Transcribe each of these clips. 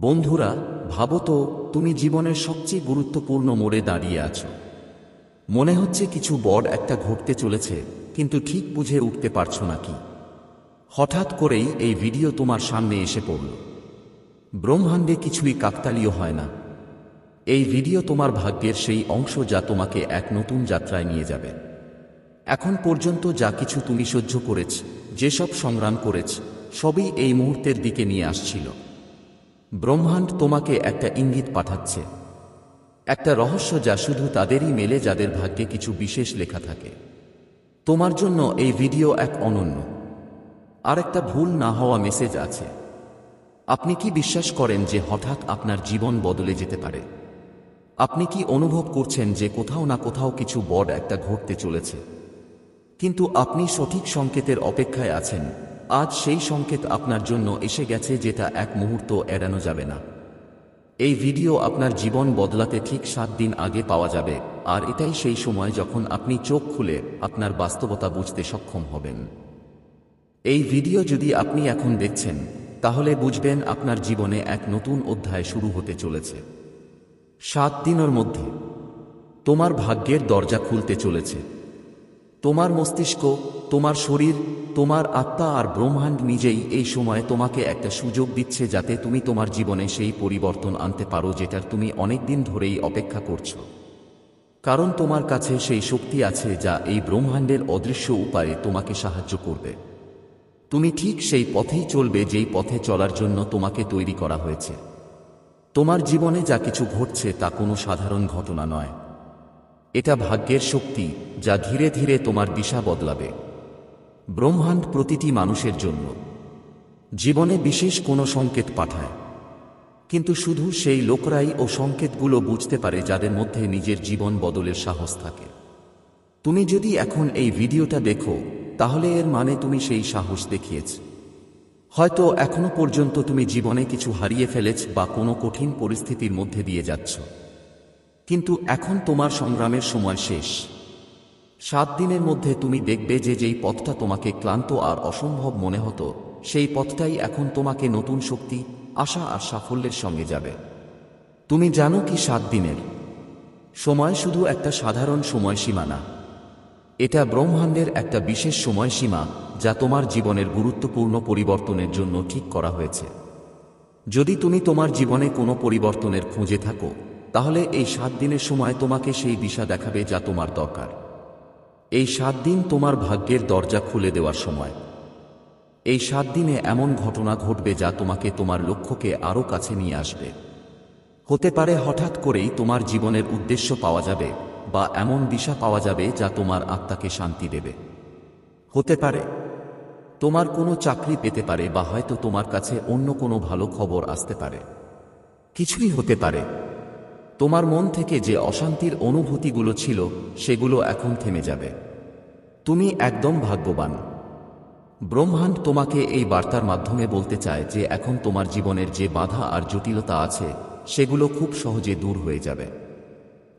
বন্ধুরা, ভাবো তো, তুমি জীবনের সবচেয়ে গুরুত্বপূর্ণ মোড়ে দাঁড়িয়ে আছো। মনে হচ্ছে কিছু বড় একটা ঘটতে চলেছে, কিন্তু ঠিক বুঝে উঠতে পারছ না কি। হঠাৎ করেই এই ভিডিও তোমার সামনে এসে পড়ল। ব্রহ্মাণ্ডে কিছুই কাকতালীয় হয় না। এই ভিডিও তোমার ভাগ্যের সেই অংশ যা তোমাকে এক নতুন যাত্রায় নিয়ে যাবে। এখন পর্যন্ত যা কিছু তুমি সহ্য করেছ, যেসব সংগ্রাম করেছ, সবই এই মুহূর্তের দিকে নিয়ে আসছিল। ব্রহ্মাণ্ড তোমাকে একটা ইঙ্গিত পাঠাচ্ছে। একটা রহস্য যা শুধু তাদেরই মেলে যাদের ভাগ্যে কিছু বিশেষ লেখা থাকে। তোমার জন্য এই ভিডিও এক অনন্য। আর একটা ভুল না হওয়া মেসেজ আছে। আপনি কি বিশ্বাস করেন যে হঠাৎ আপনার জীবন বদলে যেতে পারে? আপনি কি অনুভব করছেন যে কোথাও না কোথাও কিছু বড় একটা ঘটতে চলেছে? কিন্তু আপনি সঠিক সংকেতের অপেক্ষায় আছেন। আজ সেই সংকেত আপনার জন্য এসে গেছে যেটা এক মুহূর্ত এড়ানো যাবে না। এই ভিডিও আপনার জীবন বদলাতে ঠিক সাত দিন আগে পাওয়া যাবে, আর এটাই সেই সময় যখন আপনি চোখ খুলে আপনার বাস্তবতা বুঝতে সক্ষম হবেন। এই ভিডিও যদি আপনি এখন দেখছেন, তাহলে বুঝবেন আপনার জীবনে এক নতুন অধ্যায় শুরু হতে চলেছে। সাত দিনের মধ্যে, তোমার ভাগ্যের দরজা খুলতে চলেছে। তোমার মস্তিষ্ক তোমার শরীর, তোমার আত্মা আর ব্রহ্মাণ্ড নিজেই এই সময়ে তোমাকে একটা সুযোগ দিচ্ছে যাতে তুমি তোমার জীবনে সেই পরিবর্তন আনতে পারো যেটার তুমি অনেকদিন ধরেই অপেক্ষা করছ। কারণ তোমার কাছে সেই শক্তি আছে যা এই ব্রহ্মাণ্ডের অদৃশ্য উপায়ে তোমাকে সাহায্য করবে। তুমি ঠিক সেই পথেই চলবে যেই পথে চলার জন্য তোমাকে তৈরি করা হয়েছে। তোমার জীবনে যা কিছু ঘটছে তা কোনো সাধারণ ঘটনা নয়। এটা ভাগ্যের শক্তি যা ধীরে ধীরে তোমার দিশা বদলাবে। ব্রহ্মাণ্ড প্রতিটি মানুষের জন্য। জীবনে বিশেষ কোনো সংকেত পাঠায়। কিন্তু শুধু সেই লোকরাই ও সংকেতগুলো বুঝতে পারে যাদের মধ্যে নিজের জীবন বদলের সাহস থাকে। তুমি যদি এখন এই ভিডিওটা দেখো, তাহলে এর মানে তুমি সেই সাহস দেখিয়েছ। হয়তো এখনও পর্যন্ত তুমি জীবনে কিছু হারিয়ে ফেলেছ বা কোনো কঠিন পরিস্থিতির মধ্যে দিয়ে যাচ্ছ। কিন্তু এখন তোমার সংগ্রামের সময় শেষ। সাত দিনের মধ্যে তুমি দেখবে যে যেই পথটা তোমাকে ক্লান্ত আর অসম্ভব মনে হতো, সেই পথটাই এখন তোমাকে নতুন শক্তি, আশা আর সাফল্যের সঙ্গে যাবে। তুমি জানো কি সাত দিনের? সময় শুধু একটা সাধারণ সময়সীমা না। এটা ব্রহ্মাণ্ডের একটা বিশেষ সময়সীমা, যা তোমার জীবনের গুরুত্বপূর্ণ পরিবর্তনের জন্য ঠিক করা হয়েছে। যদি তুমি তোমার জীবনে কোনো পরিবর্তনের খুঁজে থাকো, তাহলে এই সাত দিনের সময় তোমাকে সেই দিশা দেখাবে যা তোমার দরকার। এই সাত দিন তোমার ভাগ্যের দরজা খুলে দেওয়ার সময়। এই সাত দিনে এমন ঘটনা ঘটবে যা তোমাকে তোমার লক্ষ্যকে আরও কাছে নিয়ে আসবে। হতে পারে হঠাৎ করেই তোমার জীবনের উদ্দেশ্য পাওয়া যাবে বা এমন দিশা পাওয়া যাবে যা তোমার আত্মাকে শান্তি দেবে। হতে পারে তোমার কোনো চাকরি পেতে পারে বা হয়তো তোমার কাছে অন্য কোনো ভালো খবর আসতে পারে। কিছুই হতে পারে তোমার মন থেকে যে অশান্তির অনুভূতিগুলো ছিল, সেগুলো এখন থেমে যাবে। তুমি একদম ভাগ্যবান। ব্রহ্মাণ্ড তোমাকে এই বার্তার মাধ্যমে বলতে চায় যে এখন তোমার জীবনের যে বাধা আর জটিলতা আছে, সেগুলো খুব সহজে দূর হয়ে যাবে।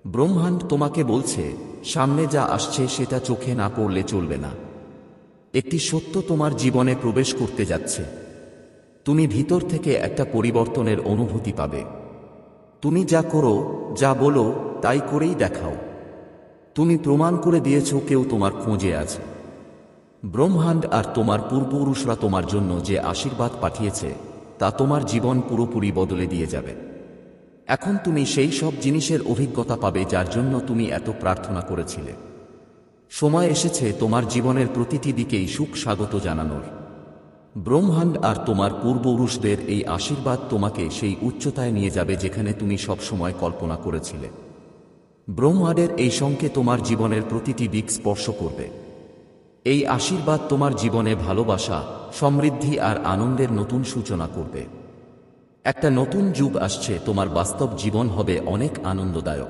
ব্রহ্মাণ্ড তোমাকে বলছে, সামনে যা আসছে সেটা চোখে না পড়লে চলবে না। একটি সত্য তোমার জীবনে প্রবেশ করতে যাচ্ছে। তুমি ভিতর থেকে একটা পরিবর্তনের অনুভূতি পাবে। তুমি যা করো, যা বলো, তাই করেই দেখাও। তুমি প্রমাণ করে দিয়েছ কেউ তোমার খোঁজে আছে। ব্রহ্মাণ্ড আর তোমার পূর্বপুরুষরা তোমার জন্য যে আশীর্বাদ পাঠিয়েছে, তা তোমার জীবন পুরোপুরি বদলে দিয়ে যাবে। এখন তুমি সেই সব জিনিসের অভিজ্ঞতা পাবে যার জন্য তুমি এত প্রার্থনা করেছিলে। সময় এসেছে তোমার জীবনের প্রতিটি দিকেই সুখ স্বাগত জানানোর। ব্রহ্মাণ্ড আর তোমার পূর্বপুরুষদের এই আশীর্বাদ তোমাকে সেই উচ্চতায় নিয়ে যাবে যেখানে তুমি সবসময় কল্পনা করেছিলে। ব্রহ্মাণ্ডের এই সঙ্গে তোমার জীবনের প্রতিটি দিক স্পর্শ করবে। এই আশীর্বাদ তোমার জীবনে ভালোবাসা, সমৃদ্ধি আর আনন্দের নতুন সূচনা করবে। একটা নতুন যুগ আসছে, তোমার বাস্তব জীবন হবে অনেক আনন্দদায়ক।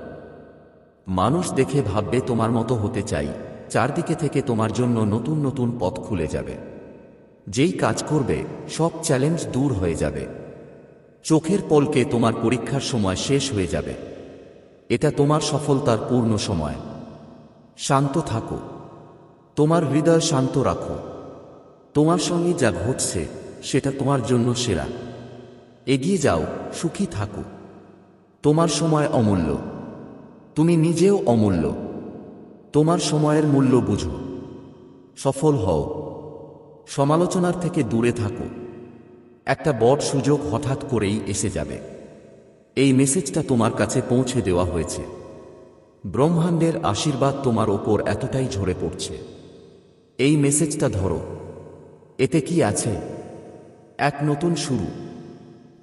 মানুষ দেখে ভাববে তোমার মতো হতে চাই, চারদিকে থেকে তোমার জন্য নতুন নতুন পথ খুলে যাবে। যেই কাজ করবে, সব চ্যালেঞ্জ দূর হয়ে যাবে। চোখের পলকে তোমার পরীক্ষার সময় শেষ হয়ে যাবে। এটা তোমার সফলতার পূর্ণ সময়। শান্ত থাকো। তোমার হৃদয় শান্ত রাখো। তোমার সঙ্গে যা ঘটছে, সেটা তোমার জন্য সেরা। এগিয়ে যাও, সুখী থাকো। তোমার সময় অমূল্য। তুমি নিজেও অমূল্য। তোমার সময়ের মূল্য বুঝো। সফল হও। সমালোচনার থেকে দূরে থাকো। একটা বড় সুযোগ হঠাৎ করেই এসে যাবে। এই মেসেজটা তোমার কাছে পৌঁছে দেওয়া হয়েছে। ব্রহ্মাণ্ডের আশীর্বাদ তোমার ওপর এতটাই ঝরে পড়ছে। এই মেসেজটা ধরো। এতে কি আছে? এক নতুন শুরু।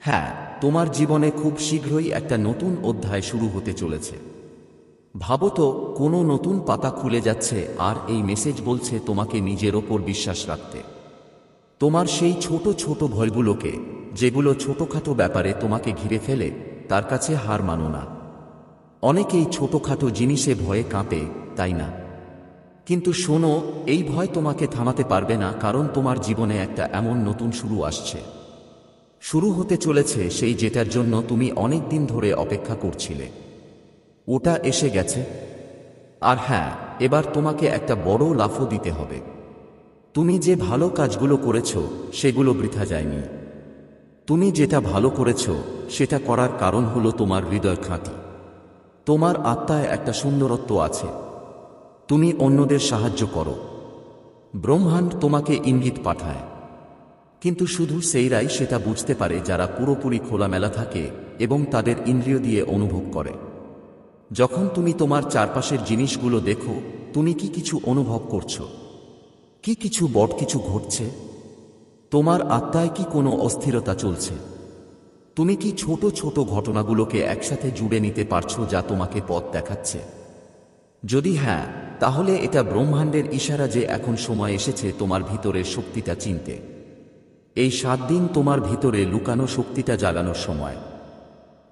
হ্যাঁ তোমার জীবনে খুব শীঘ্রই একটা নতুন অধ্যায় শুরু হতে চলেছে। ভাবো তো, কোনো নতুন পাতা খুলে যাচ্ছে আর এই মেসেজ বলছে তোমাকে নিজের ওপর বিশ্বাস রাখতে। তোমার সেই ছোট ছোট ভয়গুলোকে, যেগুলো ছোটখাটো ব্যাপারে তোমাকে ঘিরে ফেলে, তার কাছে হার মানো না। অনেকেই ছোটখাটো জিনিসে ভয়ে কাঁপে, তাই না? কিন্তু শোনো, এই ভয় তোমাকে থামাতে পারবে না, কারণ তোমার জীবনে একটা এমন নতুন শুরু আসছে। শুরু হতে চলেছে সেই যেটার জন্য তুমি অনেক দিন ধরে অপেক্ষা করছিলে। ওটা এসে গেছে। আর হ্যাঁ এবার তোমাকে একটা বড় লাফও দিতে হবে। তুমি যে ভালো কাজগুলো করেছ, সেগুলো বৃথা যায়নি। তুমি যেটা ভালো করেছ, সেটা করার কারণ হলো তোমার হৃদয় খাঁটি। তোমার আত্মায় একটা সুন্দরত্ব আছে। তুমি অন্যদের সাহায্য করো। ব্রহ্মাণ্ড তোমাকে ইঙ্গিত পাঠায়। কিন্তু শুধু সেইরাই সেটা বুঝতে পারে যারা পুরোপুরি খোলামেলা থাকে এবং তাদের ইন্দ্রিয় দিয়ে অনুভব করে। যখন তুমি তোমার চারপাশের জিনিসগুলো দেখো, তুমি কি কিছু অনুভব করছ? কি কিছু বট কিছু ঘটছে? তোমার আত্মায় কি কোনো অস্থিরতা চলছে? তুমি কি ছোট ছোট ঘটনাগুলোকে একসাথে জুড়ে নিতে পারছ যা তোমাকে পথ দেখাচ্ছে? যদি হ্যাঁ তাহলে এটা ব্রহ্মাণ্ডের ইশারা যে এখন সময় এসেছে তোমার ভিতরের শক্তিটা চিনতে। এই সাত দিন তোমার ভিতরে লুকানো শক্তিটা জাগানোর সময়।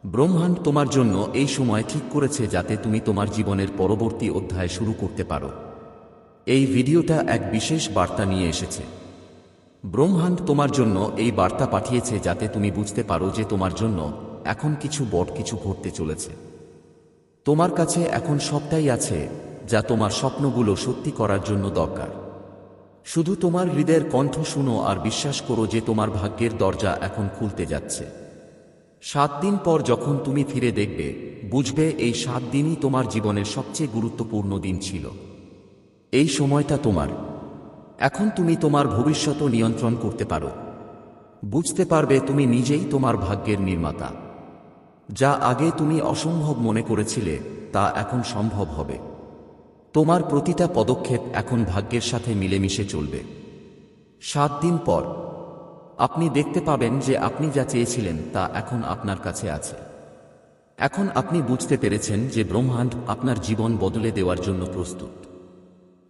ব্রহ্মাণ্ড তোমার জন্য এই সময় ঠিক করেছে যাতে তুমি তোমার জীবনের পরবর্তী অধ্যায় শুরু করতে পারো। এই ভিডিওটা এক বিশেষ বার্তা নিয়ে এসেছে। ব্রহ্মাণ্ড তোমার জন্য এই বার্তা পাঠিয়েছে যাতে তুমি বুঝতে পারো যে তোমার জন্য এখন কিছু বট কিছু ঘটতে চলেছে। তোমার কাছে এখন সবটাই আছে যা তোমার স্বপ্নগুলো সত্যি করার জন্য দরকার। শুধু তোমার হৃদয়ের কণ্ঠ শুনো আর বিশ্বাস করো যে তোমার ভাগ্যের দরজা এখন খুলতে যাচ্ছে। সাত দিন পর যখন তুমি ফিরে দেখবে, বুঝবে এই সাত দিনই তোমার জীবনের সবচেয়ে গুরুত্বপূর্ণ দিন ছিল। এই সময়টা তোমার। এখন তুমি তোমার ভবিষ্যৎ নিয়ন্ত্রণ করতে পারো। বুঝতে পারবে তুমি নিজেই তোমার ভাগ্যের নির্মাতা। যা আগে তুমি অসম্ভব মনে করেছিলে, তা এখন সম্ভব হবে। তোমার প্রতিটা পদক্ষেপ এখন ভাগ্যের সাথে মিলেমিশে চলবে। সাত দিন পর, আপনি দেখতে পাবেন যে আপনি যা চেয়েছিলেন, তা এখন আপনার কাছে আছে। এখন আপনি বুঝতে পেরেছেন যে ব্রহ্মাণ্ড আপনার জীবন বদলে দেওয়ার জন্য প্রস্তুত।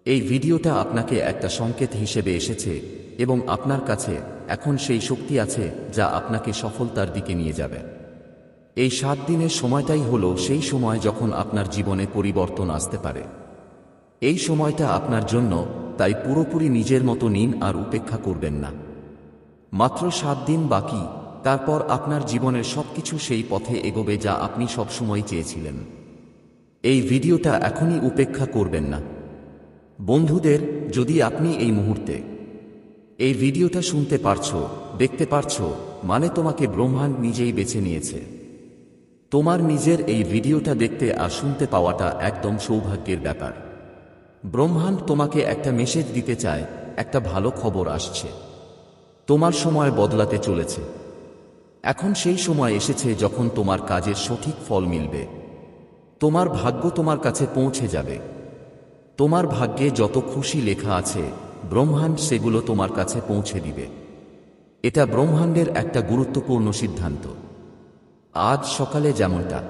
এই ভিডিওটা আপনাকে একটা সংকেত হিসেবে এসেছে এবং আপনার কাছে এখন সেই শক্তি আছে যা আপনাকে সফলতার দিকে নিয়ে যাবে। এই সাত দিনের সময়টাই হলো সেই সময় যখন আপনার জীবনে পরিবর্তন আসতে পারে। এই সময়টা আপনার জন্য তাই পুরোপুরি নিজের মতো নিন আর উপেক্ষা করবেন না। মাত্র সাত দিন বাকি, তারপর আপনার জীবনের সবকিছু সেই পথে এগোবে যা আপনি সবসময় চেয়েছিলেন। এই ভিডিওটা এখনই উপেক্ষা করবেন না। বন্ধুদের, যদি আপনি এই মুহূর্তে এই ভিডিওটা শুনতে পারছ, দেখতে পারছ মানে তোমাকে ব্রহ্মাণ্ড নিজেই বেছে নিয়েছে। তোমার নিজের এই ভিডিওটা দেখতে আর শুনতে পাওয়াটা একদম সৌভাগ্যের ব্যাপার। ব্রহ্মাণ্ড তোমাকে একটা মেসেজ দিতে চায়, একটা ভালো খবর আসছে। তোমার সময় বদলাতে চলেছে। এখন সেই সময় এসেছে যখন তোমার কাজের সঠিক ফল মিলবে। তোমার ভাগ্য তোমার কাছে পৌঁছে যাবে। তোমার ভাগ্যে যত খুশি লেখা আছে, ব্রহ্মাণ্ড সেগুলো তোমার কাছে পৌঁছে দিবে। এটা ব্রহ্মাণ্ডের একটা গুরুত্বপূর্ণ সিদ্ধান্ত। আজ সকালে যেমনটা।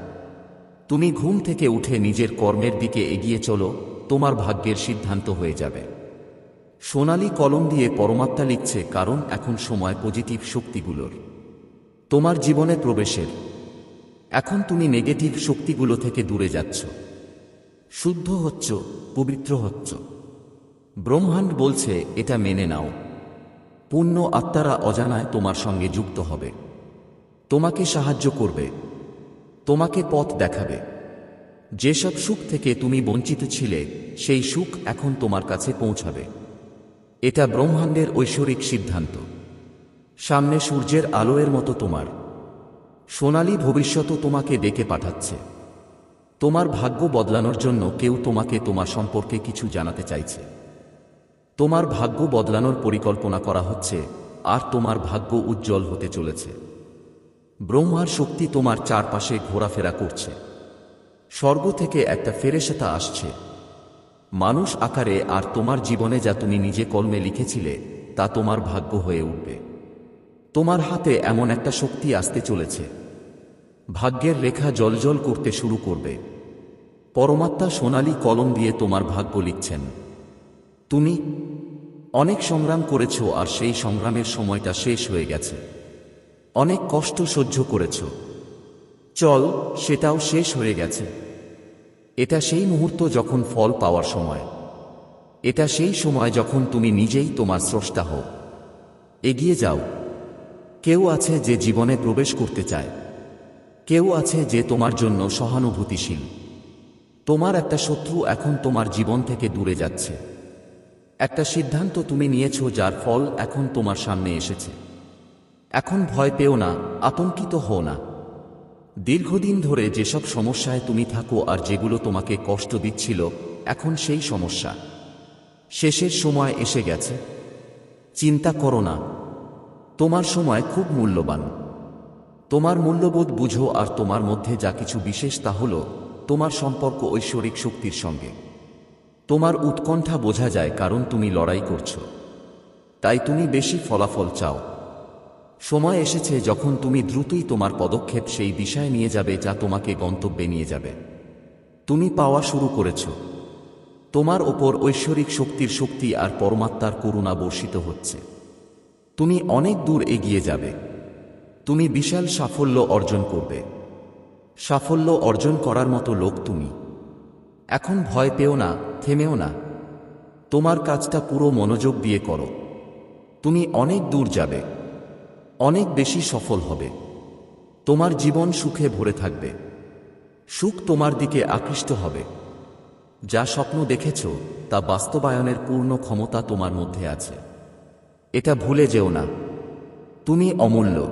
তুমি ঘুম থেকে উঠে নিজের কর্মের দিকে এগিয়ে চলো, তোমার ভাগ্যের সিদ্ধান্ত হয়ে যাবে। সোনালি কলম দিয়ে পরমাত্মা লিখছে কারণ এখন সময় পজিটিভ শক্তিগুলোর। তোমার জীবনে প্রবেশের। এখন তুমি নেগেটিভ শক্তিগুলো থেকে দূরে যাচ্ছ। শুদ্ধ হচ্ছ, পবিত্র হচ্ছ। ব্রহ্মাণ্ড বলছে, এটা মেনে নাও। পুণ্য আত্মারা অজানায় তোমার সঙ্গে যুক্ত হবে। তোমাকে সাহায্য করবে। তোমাকে পথ দেখাবে। যেসব সুখ থেকে তুমি বঞ্চিত ছিলে, সেই সুখ এখন তোমার কাছে পৌঁছাবে। এটা ব্রহ্মাণ্ডের ঐশ্বরিক সিদ্ধান্ত। সামনে সূর্যের আলোয়ের মতো তোমার। সোনালী ভবিষ্যৎও তোমাকে ডেকে পাঠাচ্ছে। তোমার ভাগ্য বদলানোর জন্য কেউ তোমাকে তোমার সম্পর্কে কিছু জানাতে চাইছে। তোমার ভাগ্য বদলানোর পরিকল্পনা করা হচ্ছে, আর তোমার ভাগ্য উজ্জ্বল হতে চলেছে। ব্রহ্মার শক্তি তোমার চারপাশে ঘোরাফেরা করছে। স্বর্গ থেকে একটা ফেরেশতা আসছে। মানুষ আকারে আর তোমার জীবনে যা তুমি নিজে কলমে লিখেছিলে, তা তোমার ভাগ্য হয়ে উঠবে। তোমার হাতে এমন একটা শক্তি আসতে চলেছে। ভাগ্যের রেখা জলজল করতে শুরু করবে। পরমাত্মা সোনালী কলম দিয়ে তোমার ভাগ্য লিখছেন। তুমি অনেক সংগ্রাম করেছ আর সেই সংগ্রামের সময়টা শেষ হয়ে গেছে। অনেক কষ্ট সহ্য করেছ। চল, সেটাও শেষ হয়ে গেছে। এটা সেই মুহূর্ত যখন ফল পাওয়ার সময়। এটা সেই সময় যখন তুমি নিজেই তোমার স্রষ্টা হও। এগিয়ে যাও। কেউ আছে যে জীবনে প্রবেশ করতে চায়। কেউ আছে যে তোমার জন্য সহানুভূতিশীল। তোমার একটা শত্রু এখন তোমার জীবন থেকে দূরে যাচ্ছে। একটা সিদ্ধান্ত তুমি নিয়েছ যার ফল এখন তোমার সামনে এসেছে। এখন ভয় পেও না, আতঙ্কিত হও না। দীর্ঘদিন ধরে যেসব সমস্যায় তুমি থাকো আর যেগুলো তোমাকে কষ্ট দিচ্ছিল, এখন সেই সমস্যা। শেষের সময় এসে গেছে। চিন্তা করো না। তোমার সময় খুব মূল্যবান। তোমার মূল্যবোধ বুঝো আর তোমার মধ্যে যা কিছু বিশেষ তা হল তোমার সম্পর্ক ঐশ্বরিক শক্তির সঙ্গে। তোমার উৎকণ্ঠা বোঝা যায় কারণ তুমি লড়াই করছ। তাই তুমি বেশি ফলাফল চাও। সময় এসেছে যখন তুমি দ্রুতই তোমার পদক্ষেপ সেই দিশায় নিয়ে যাবে যা তোমাকে গন্তব্যে নিয়ে যাবে। তুমি পাওয়া শুরু করেছ। তোমার ওপর ঐশ্বরিক শক্তির শক্তি আর পরমাত্মার করুণা বর্ষিত হচ্ছে। তুমি অনেক দূর এগিয়ে যাবে। তুমি বিশাল সাফল্য অর্জন করবে। সাফল্য অর্জন করার মতো লোক তুমি। এখন ভয় পেও না, থেমেও না। তোমার কাজটা পুরো মনোযোগ দিয়ে করো। তুমি অনেক দূর যাবে। অনেক বেশি সফল হবে। তোমার জীবন সুখে ভরে থাকবে। সুখ তোমার দিকে আকৃষ্ট হবে। যা স্বপ্ন দেখেছ, তা বাস্তবায়নের পূর্ণ ক্ষমতা তোমার মধ্যে আছে। এটা ভুলে যেও না। তুমি অমূল্য।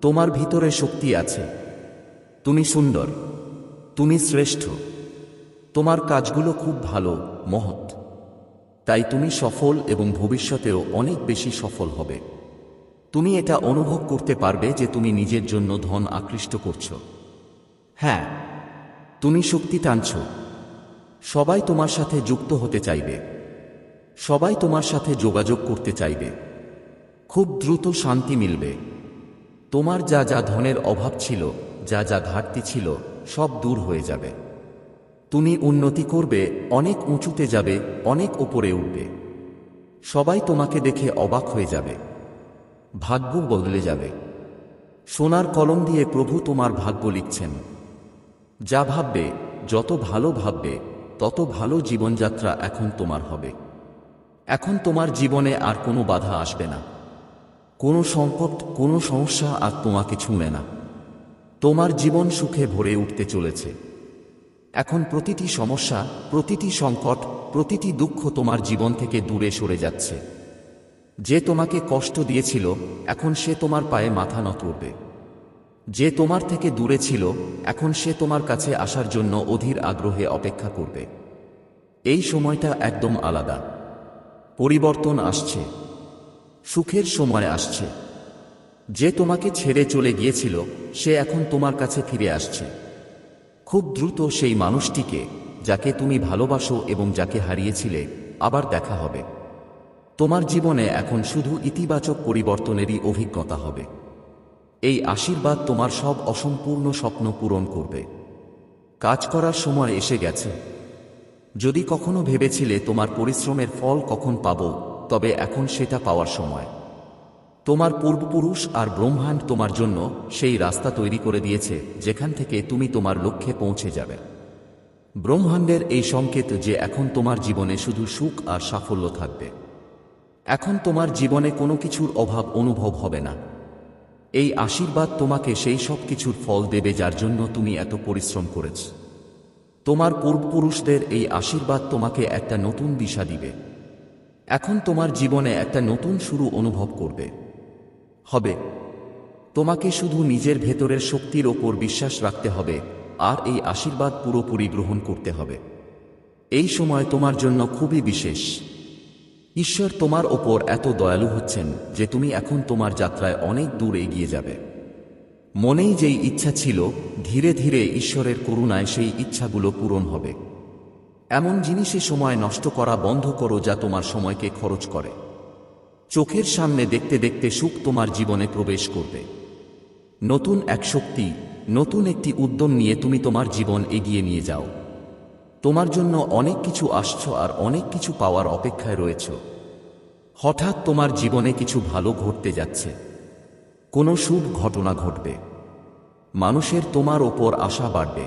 তোমার ভিতরে শক্তি আছে। তুমি সুন্দর, তুমি শ্রেষ্ঠ, তোমার কাজগুলো খুব ভালো, মহৎ। তাই তুমি সফল এবং ভবিষ্যতেও অনেক বেশি সফল হবে। তুমি এটা অনুভব করতে পারবে যে তুমি নিজের জন্য ধন আকৃষ্ট করছ। হ্যাঁ তুমি শক্তি টানছ। সবাই তোমার সাথে যুক্ত হতে চাইবে। সবাই তোমার সাথে যোগাযোগ করতে চাইবে। খুব দ্রুত শান্তি মিলবে। তোমার যা যা ধনের অভাব ছিল যা যা ঘাটতি ছিল সব দূর হয়ে যাবে। তুমি উন্নতি করবে, অনেক উঁচুতে যাবে, অনেক ওপরে উঠবে। সবাই তোমাকে দেখে অবাক হয়ে যাবে। ভাগ্য বদলে যাবে। সোনার কলম দিয়ে প্রভু তোমার ভাগ্য লিখছেন। যা ভাববে, যত ভালো ভাববে, তত ভালো জীবনযাত্রা এখন তোমার হবে। এখন তোমার জীবনে আর কোনো বাধা আসবে না। কোনো সংকট, কোনো সমস্যা আর তোমাকে ছুঁড়ে না। তোমার জীবন সুখে ভরে উঠতে চলেছে। এখন প্রতিটি সমস্যা, প্রতিটি সংকট, প্রতিটি দুঃখ তোমার জীবন থেকে দূরে সরে যাচ্ছে। যে তোমাকে কষ্ট দিয়েছিল, এখন সে তোমার পায়ে মাথা নত করবে। যে তোমার থেকে দূরে ছিল, এখন সে তোমার কাছে আসার জন্য অধীর আগ্রহে অপেক্ষা করবে। এই সময়টা একদম আলাদা। পরিবর্তন আসছে। সুখের সময় আসছে। যে তোমাকে ছেড়ে চলে গিয়েছিল, সে এখন তোমার কাছে ফিরে আসছে। খুব দ্রুত সেই মানুষটিকে, যাকে তুমি ভালোবাসো এবং যাকে হারিয়েছিলে, আবার দেখা হবে। তোমার জীবনে এখন শুধু ইতিবাচক পরিবর্তনেরই অভিজ্ঞতা হবে। এই আশীর্বাদ তোমার সব অসম্পূর্ণ স্বপ্ন পূরণ করবে। কাজ করার সময় এসে গেছে। যদি কখনো ভেবেছিলে তোমার পরিশ্রমের ফল কখন পাব, তবে এখন সেটা পাওয়ার সময়। তোমার পূর্বপুরুষ আর ব্রহ্মাণ্ড তোমার জন্য সেই রাস্তা তৈরি করে দিয়েছে, যেখান থেকে তুমি তোমার লক্ষ্যে পৌঁছে যাবে। ব্রহ্মাণ্ডের এই সংকেত যে এখন তোমার জীবনে শুধু সুখ আর সাফল্য থাকবে। এখন তোমার জীবনে কোনো কিছুর অভাব অনুভব হবে না। এই আশীর্বাদ তোমাকে সেই সব কিছুর ফল দেবে যার জন্য তুমি এত পরিশ্রম করেছ। তোমার পূর্বপুরুষদের এই আশীর্বাদ তোমাকে একটা নতুন দিশা দিবে। এখন তোমার জীবনে একটা নতুন শুরু অনুভব করবে। হবে। তোমাকে শুধু নিজের ভেতরের শক্তির ওপর বিশ্বাস রাখতে হবে, আর এই আশীর্বাদ পুরোপুরি গ্রহণ করতে হবে। এই সময় তোমার জন্য খুবই বিশেষ। ঈশ্বর তোমার ওপর এত দয়ালু হচ্ছেন যে তুমি এখন তোমার যাত্রায় অনেক দূর এগিয়ে যাবে। মনেই যেই ইচ্ছা ছিল, ধীরে ধীরে ঈশ্বরের করুণায় সেই ইচ্ছাগুলো পূরণ হবে। এমন জিনিসে সময় নষ্ট করা বন্ধ করো যা তোমার সময়কে খরচ করে। চোখের সামনে দেখতে দেখতে সুখ তোমার জীবনে প্রবেশ করবে। নতুন এক শক্তি, নতুন একটি উদ্যম নিয়ে তুমি তোমার জীবন এগিয়ে নিয়ে যাও। তোমার জন্য অনেক কিছু আসছ আর অনেক কিছু পাওয়ার অপেক্ষায় রয়েছ। হঠাৎ তোমার জীবনে কিছু ভালো ঘটতে যাচ্ছে। কোনো শুভ ঘটনা ঘটবে। মানুষের তোমার ওপর আশা বাড়বে।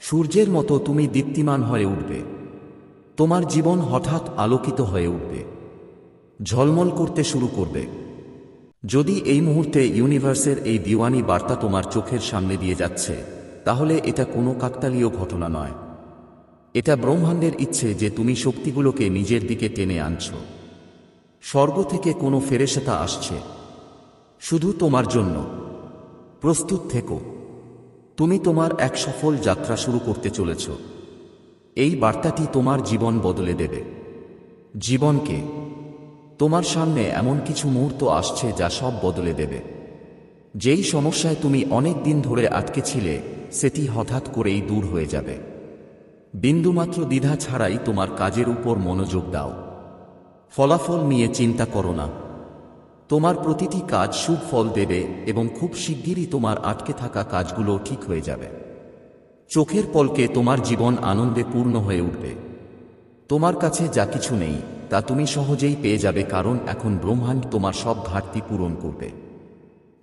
সূর্যের মতো তুমি দীপ্তিমান হয়ে উঠবে। তোমার জীবন হঠাৎ আলোকিত হয়ে উঠবে। ঝলমল করতে শুরু করবে। যদি এই মুহূর্তে ইউনিভার্সের এই দিওয়ানি বার্তা তোমার চোখের সামনে দিয়ে যাচ্ছে, তাহলে এটা কোনো কাকতালীয় ঘটনা নয়। এটা ব্রহ্মাণ্ডের ইচ্ছে যে তুমি শক্তিগুলোকে নিজের দিকে টেনে আনছ। স্বর্গ থেকে কোনো ফেরেশতা আসছে। শুধু তোমার জন্য। প্রস্তুত থেকো। তুমি তোমার এক সফল যাত্রা শুরু করতে চলেছ। এই বার্তাটি তোমার জীবন বদলে দেবে। জীবনকে তোমার সামনে এমন কিছু মুহূর্ত আসছে যা সব বদলে দেবে। যেই সমস্যায় তুমি অনেক দিন ধরে আটকে ছিলে, সেটি হঠাৎ করেই দূর হয়ে যাবে। বিন্দুমাত্র দ্বিধা ছাড়াই তোমার কাজের উপর মনোযোগ দাও। ফলাফল নিয়ে চিন্তা করো না। তোমার প্রতিটি কাজ শুভ ফল দেবে এবং খুব শিগগিরই তোমার আটকে থাকা কাজগুলো ঠিক হয়ে যাবে। চোখের পলকে তোমার জীবন আনন্দে পূর্ণ হয়ে উঠবে। তোমার কাছে যা কিছু নেই তা তুমি সহজেই পেয়ে যাবে কারণ এখন ব্রহ্মাণ্ড তোমার সব ঘাটতি পূরণ করবে।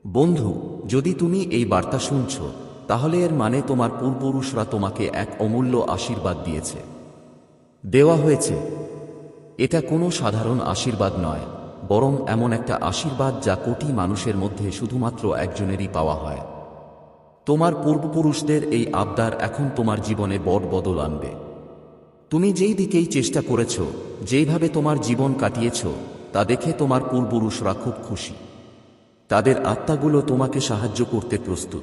বন্ধু, যদি তুমি এই বার্তা শুনছ, তাহলে এর মানে তোমার পূর্বপুরুষরা তোমাকে এক অমূল্য আশীর্বাদ দিয়েছে। দেওয়া হয়েছে। এটা কোনো সাধারণ আশীর্বাদ নয়, বরং এমন একটা আশীর্বাদ যা কোটি মানুষের মধ্যে শুধুমাত্র একজনেরই পাওয়া হয়। তোমার পূর্বপুরুষদের এই আবদার এখন তোমার জীবনে বড় বদল আনবে। তুমি যেই দিকেই চেষ্টা করেছ, যেইভাবে তোমার জীবন কাটিয়েছ, তা দেখে তোমার পূর্বপুরুষরা খুব খুশি। তাদের আত্মাগুলো তোমাকে সাহায্য করতে প্রস্তুত।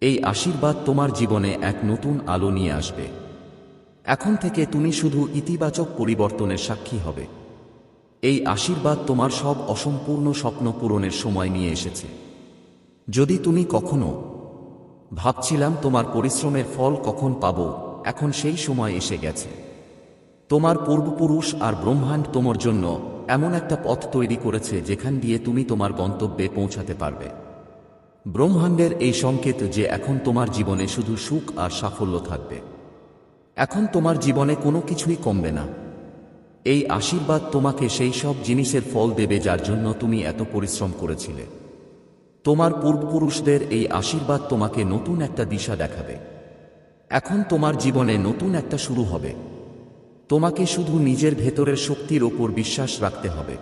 এই আশীর্বাদ তোমার জীবনে এক নতুন আলো নিয়ে আসবে। এখন থেকে তুমি শুধু ইতিবাচক পরিবর্তনের সাক্ষী হবে। এই আশীর্বাদ তোমার সব অসম্পূর্ণ স্বপ্ন পূরণের সময় নিয়ে এসেছে। যদি তুমি কখনো ভাবছিলাম তোমার পরিশ্রমের ফল কখন পাব এখন সেই সময় এসে গেছে। তোমার পূর্বপুরুষ আর ব্রহ্মাণ্ড তোমার জন্য এমন একটা পথ তৈরি করেছে যেখান দিয়ে তুমি তোমার গন্তব্যে পৌঁছাতে পারবে। ব্রহ্মাণ্ডের এই সংকেত যে এখন তোমার জীবনে শুধু সুখ আর সাফল্য থাকবে। এখন তোমার জীবনে কোনো কিছুই কমবে না। এই আশীর্বাদ তোমাকে সেই সব জিনিসের ফল দেবে যার জন্য তুমি এত পরিশ্রম করেছিলে। তোমার পূর্বপুরুষদের এই আশীর্বাদ তোমাকে নতুন একটা দিশা দেখাবে। এখন তোমার জীবনে নতুন একটা শুরু হবে। তোমাকে শুধু নিজের ভেতরের শক্তির ওপর বিশ্বাস রাখতে হবে।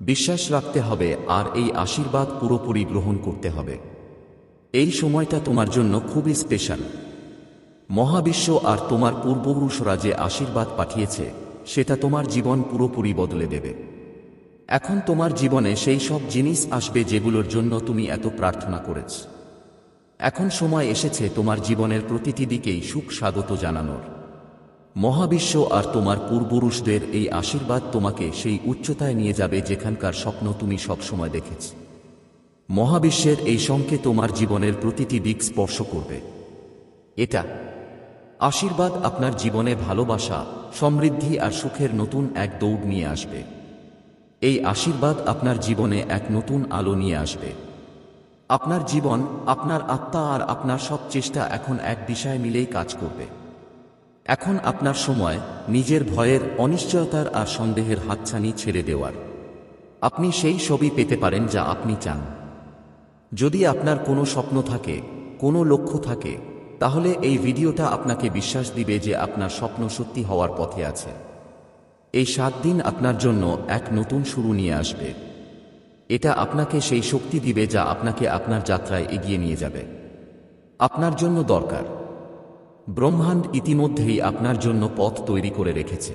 বিশ্বাস রাখতে হবে আর এই আশীর্বাদ পুরোপুরি গ্রহণ করতে হবে। এই সময়টা তোমার জন্য খুবই স্পেশাল। মহাবিশ্ব আর তোমার পূর্বপুরুষরা যে আশীর্বাদ পাঠিয়েছে, সেটা তোমার জীবন পুরোপুরি বদলে দেবে। এখন তোমার জীবনে সেই সব জিনিস আসবে যেগুলোর জন্য তুমি এত প্রার্থনা করেছ। এখন সময় এসেছে তোমার জীবনের প্রতিটি দিকেই সুখ স্বাগত জানানোর। মহাবিশ্ব আর তোমার পূর্বপুরুষদের এই আশীর্বাদ তোমাকে সেই উচ্চতায় নিয়ে যাবে যেখানকার স্বপ্ন তুমি সবসময় দেখেছ। মহাবিশ্বের এই সংকে তোমার জীবনের প্রতিটি দিক স্পর্শ করবে। এটা, আশীর্বাদ আপনার জীবনে ভালোবাসা, সমৃদ্ধি আর সুখের নতুন এক দৌড় নিয়ে আসবে। এই আশীর্বাদ আপনার জীবনে এক নতুন আলো নিয়ে আসবে। আপনার জীবন, আপনার আত্মা আর আপনার সব চেষ্টা এখন এক দিশায় মিলেই কাজ করবে। এখন আপনার সময়, নিজের ভয়ের অনিশ্চয়তার আর সন্দেহের হাতছানি ছেড়ে দেওয়ার। আপনি সেই সবই পেতে পারেন যা আপনি চান। যদি আপনার কোনো স্বপ্ন থাকে, কোনো লক্ষ্য থাকে, তাহলে এই ভিডিওটা আপনাকে বিশ্বাস দিবে যে আপনার স্বপ্ন সত্যি হওয়ার পথে আছে। এই সাত দিন আপনার জন্য এক নতুন শুরু নিয়ে আসবে। এটা আপনাকে সেই শক্তি দিবে যা আপনাকে আপনার যাত্রায় এগিয়ে নিয়ে যাবে। আপনার জন্য দরকার। ব্রহ্মাণ্ড ইতিমধ্যেই আপনার জন্য পথ তৈরি করে রেখেছে।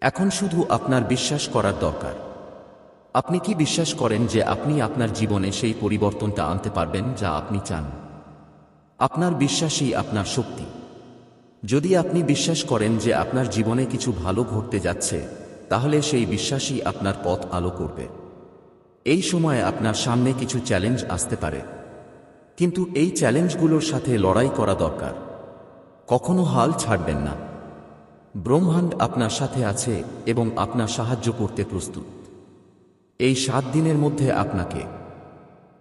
এখন শুধু আপনার বিশ্বাস করার দরকার। আপনি কি বিশ্বাস করেন যে আপনি আপনার জীবনে সেই পরিবর্তনটা আনতে পারবেন যা আপনি চান? আপনার বিশ্বাসই আপনার শক্তি। যদি আপনি বিশ্বাস করেন যে আপনার জীবনে কিছু ভালো ঘটতে যাচ্ছে, তাহলে সেই বিশ্বাসই আপনার পথ আলো করবে। এই সময়ে আপনার সামনে কিছু চ্যালেঞ্জ আসতে পারে। কিন্তু এই চ্যালেঞ্জগুলোর সাথে লড়াই করা দরকার। কখনো হাল ছাড়বেন না। ব্রহ্মাণ্ড আপনার সাথে আছে এবং আপনার সাহায্য করতে প্রস্তুত। এই সাত দিনের মধ্যে আপনাকে।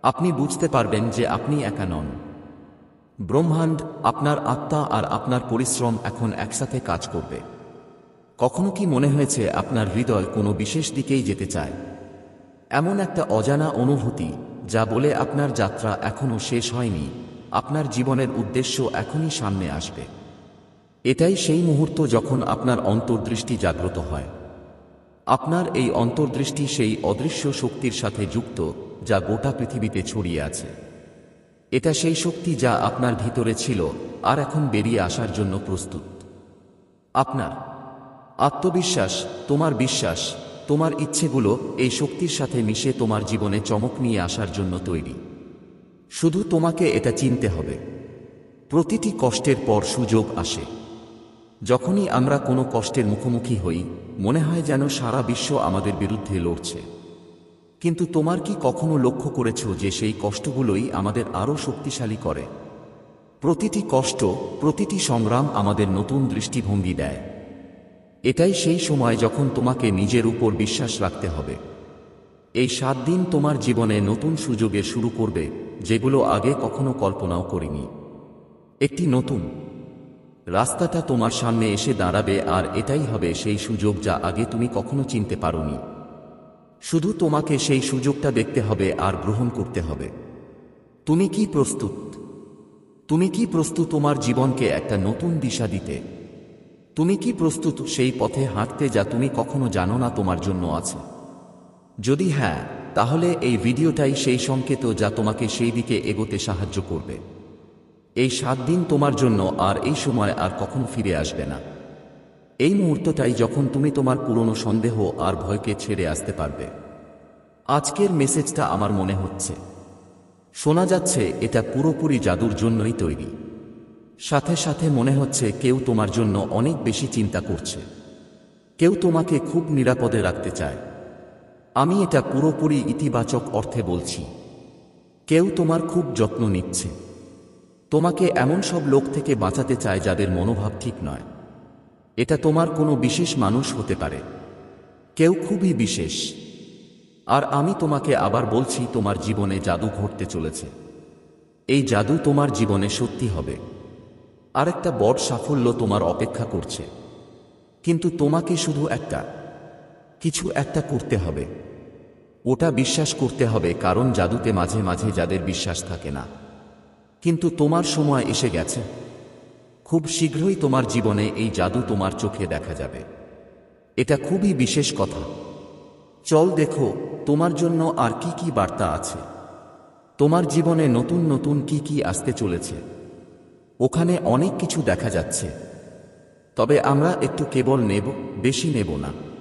আপনি বুঝতে পারবেন যে আপনি একা নন। ব্রহ্মাণ্ড আপনার আত্মা আর আপনার পরিশ্রম এখন একসাথে কাজ করবে। কখনো কি মনে হয়েছে আপনার হৃদয় কোনো বিশেষ দিকেই যেতে চায়? এমন একটা অজানা অনুভূতি, যা বলে আপনার যাত্রা এখনও শেষ হয়নি, আপনার জীবনের উদ্দেশ্য এখনই সামনে আসবে। এটাই সেই মুহূর্ত যখন আপনার অন্তর্দৃষ্টি জাগ্রত হয়। আপনার এই অন্তর্দৃষ্টি সেই অদৃশ্য শক্তির সাথে যুক্ত, যা গোটা পৃথিবীতে ছড়িয়ে আছে। এটা সেই শক্তি যা আপনার ভিতরে ছিল, আর এখন বেরিয়ে আসার জন্য প্রস্তুত। আপনার আত্মবিশ্বাস, তোমার বিশ্বাস তোমার ইচ্ছেগুলো এই শক্তির সাথে মিশে তোমার জীবনে চমক নিয়ে আসার জন্য তৈরি। শুধু তোমাকে এটা চিনতে হবে। প্রতিটি কষ্টের পর সুযোগ আসে। যখনই আমরা কোনো কষ্টের মুখোমুখি হই, মনে হয় যেন সারা বিশ্ব আমাদের বিরুদ্ধে লড়ছে। কিন্তু তোমার কি কখনো লক্ষ্য করেছ যে সেই কষ্টগুলোই আমাদের আরও শক্তিশালী করে? প্রতিটি কষ্ট, প্রতিটি সংগ্রাম আমাদের নতুন দৃষ্টিভঙ্গি দেয়। এটাই সেই সময় যখন তোমাকে নিজের উপর বিশ্বাস রাখতে হবে। এই সাত দিন তোমার জীবনে নতুন সুযোগে শুরু করবে, যেগুলো আগে কখনো কল্পনাও করিনি। একটি নতুন। রাস্তাটা তোমার সামনে এসে দাঁড়াবে আর এটাই হবে সেই সুযোগ যা আগে তুমি কখনো চিনতে পারোনি। শুধু তোমাকে সেই সুযোগটা দেখতে হবে আর গ্রহণ করতে হবে। তুমি কি প্রস্তুত? তুমি কি প্রস্তুত তোমার জীবনকে একটা নতুন দিশা দিতে? তুমি কি প্রস্তুত সেই পথে হাঁটতে যা তুমি কখনো জানো না তোমার জন্য আছে? যদি হ্যাঁ তাহলে এই ভিডিওটাই সেই সংকেত যা তোমাকে সেই দিকে এগোতে সাহায্য করবে। এই সাত দিন তোমার জন্য আর এই সময় আর কখনো ফিরে আসবে না। এই মুহূর্তটাই যখন তুমি তোমার পুরনো সন্দেহ আর ভয়কে ছেড়ে আসতে পারবে। আজকের মেসেজটা আমার মনে হচ্ছে। শোনা যাচ্ছে এটা পুরোপুরি জাদুর জন্যই তৈরি। সাথে সাথে মনে হচ্ছে কেউ তোমার জন্য অনেক বেশি চিন্তা করছে। কেউ তোমাকে খুব নিরাপদে রাখতে চায়। আমি এটা পুরোপুরি ইতিবাচক অর্থে বলছি। কেউ তোমার খুব যত্ন নিচ্ছে। তোমাকে এমন সব লোক থেকে বাঁচাতে চায় যাদের মনোভাব ঠিক নয়। এটা তোমার কোনো বিশেষ মানুষ হতে পারে। কেউ খুবই বিশেষ। আর আমি তোমাকে আবার বলছি তোমার জীবনে জাদু ঘটতে চলেছে। এই জাদু তোমার জীবনে সত্যি হবে। আরেকটা বড় সাফল্য তোমার অপেক্ষা করছে। কিন্তু তোমাকে শুধু একটা, কিছু একটা করতে হবে। ওটা বিশ্বাস করতে হবে, কারণ জাদুতে মাঝে মাঝে যাদের বিশ্বাস থাকে না। কিন্তু তোমার সময় এসে গেছে। খুব শীঘ্রই তোমার জীবনে এই জাদু তোমার চোখে দেখা যাবে। এটা খুবই বিশেষ কথা। চল দেখো, তোমার জন্য আর কি কি বার্তা আছে? তোমার জীবনে নতুন নতুন কি কি আসতে চলেছে? ওখানে অনেক কিছু দেখা যাচ্ছে। তবে আমরা একটু কেবল নেব বেশি নেব না।